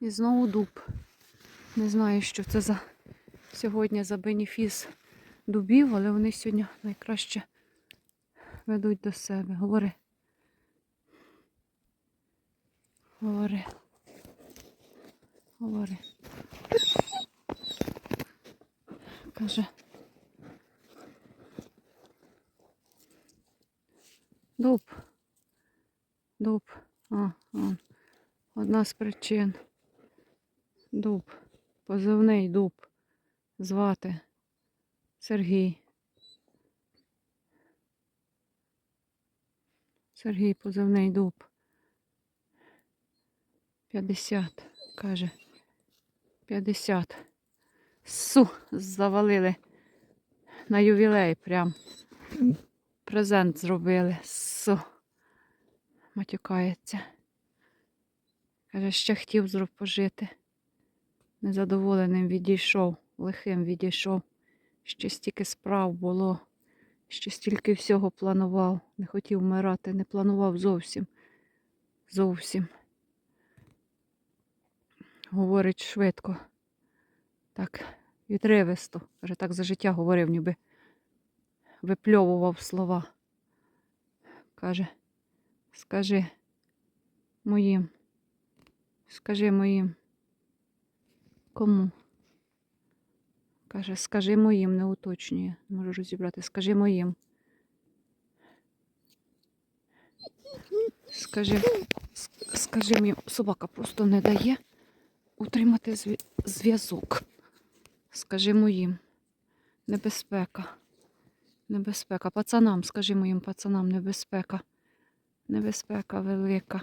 І знову дуб. Не знаю, що це за сьогодні за бенефіс дубів, але вони сьогодні найкраще ведуть до себе. Говори. Говори. Говори. Каже. Дуб. Дуб. А, он. Одна з причин. Дуб. Позивний дуб. Звати Сергій. Сергій позивний дуб. 50, каже. 50. Су, завалили на ювілей прям. Презент зробили. Су. Матюкається. Каже, ще хотів зроб пожити. Незадоволеним відійшов, лихим відійшов. Ще стільки справ було, ще стільки всього планував. Не хотів вмирати, не планував зовсім. Зовсім. Говорить швидко. Так, відривисто. Каже, так за життя говорив, ніби випльовував слова. Каже, скажи моїм, скажи моїм. Кому? Каже, скажи моїм, не уточнює. Не можу розібрати. Скажи моїм. Скажи, скажи мені, собака просто не дає утримати зв'язок. Скажи моїм. Небезпека. Небезпека. Пацанам, скажи моїм пацанам, небезпека. Небезпека велика.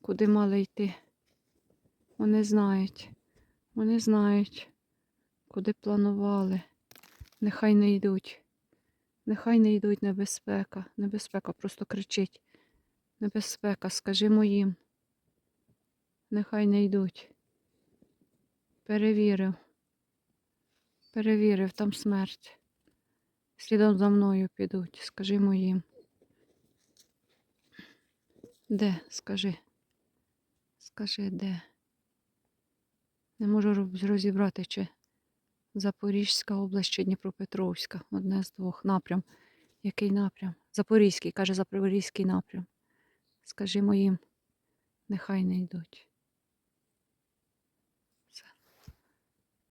Куди мали йти? Вони знають. Вони знають, куди планували. Нехай не йдуть. Нехай не йдуть небезпека. Небезпека просто кричить. Небезпека, скажи моїм. Нехай не йдуть. Перевірив. Перевірив, там смерть. Слідом за мною підуть. Скажи моїм. Де? Скажи. Скажи, де? Не можу розібрати, чи Запорізька область, чи Дніпропетровська. Одне з двох напрям. Який напрям? Запорізький, каже Запорізький напрям. Скажи моїм, нехай не йдуть.